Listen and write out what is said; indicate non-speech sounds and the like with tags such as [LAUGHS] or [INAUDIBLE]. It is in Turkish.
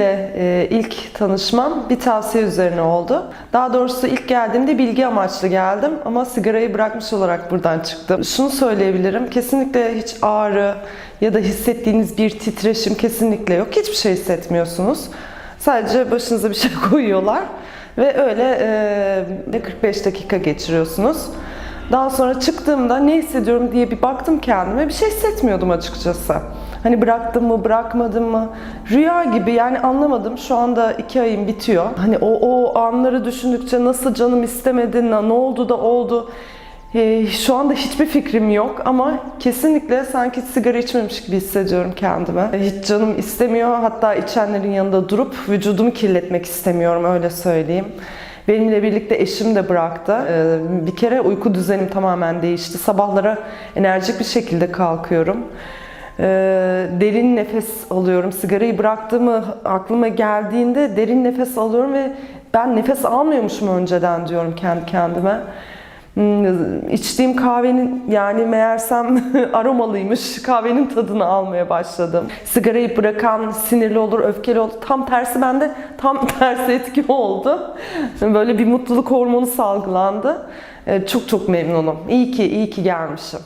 e, ilk tanışmam bir tavsiye üzerine oldu. Daha doğrusu ilk geldiğimde bilgi amaçlı geldim ama sigarayı bırakmış olarak buradan çıktım. Şunu söyleyebilirim, kesinlikle hiç ağrı ya da hissettiğiniz bir titreşim kesinlikle yok. Hiçbir şey hissetmiyorsunuz. Sadece başınıza bir şey [LAUGHS] koyuyorlar ve öyle e, 45 dakika geçiriyorsunuz. Daha sonra çıktığımda ne hissediyorum diye bir baktım kendime. Bir şey hissetmiyordum açıkçası. Hani bıraktım mı, bırakmadım mı? Rüya gibi yani anlamadım. Şu anda iki ayım bitiyor. Hani o, o anları düşündükçe nasıl canım istemedi, ne oldu da oldu. Ee, şu anda hiçbir fikrim yok ama kesinlikle sanki sigara içmemiş gibi hissediyorum kendimi. Ee, Hiç canım istemiyor. Hatta içenlerin yanında durup vücudumu kirletmek istemiyorum öyle söyleyeyim. Benimle birlikte eşim de bıraktı. Ee, Bir kere uyku düzenim tamamen değişti. Sabahlara enerjik bir şekilde kalkıyorum. Ee, Derin nefes alıyorum. Sigarayı bıraktığımı aklıma geldiğinde derin nefes alıyorum ve ben nefes almıyormuşum önceden diyorum kendi kendime. Hmm, İçtiğim kahvenin yani meğersem [LAUGHS] aromalıymış. Kahvenin tadını almaya başladım. Sigarayı bırakan sinirli olur, öfkeli olur. Tam tersi bende tam [LAUGHS] tersi etki oldu. Böyle bir mutluluk hormonu salgılandı. Ee, Çok çok memnunum. İyi ki, iyi ki gelmişim.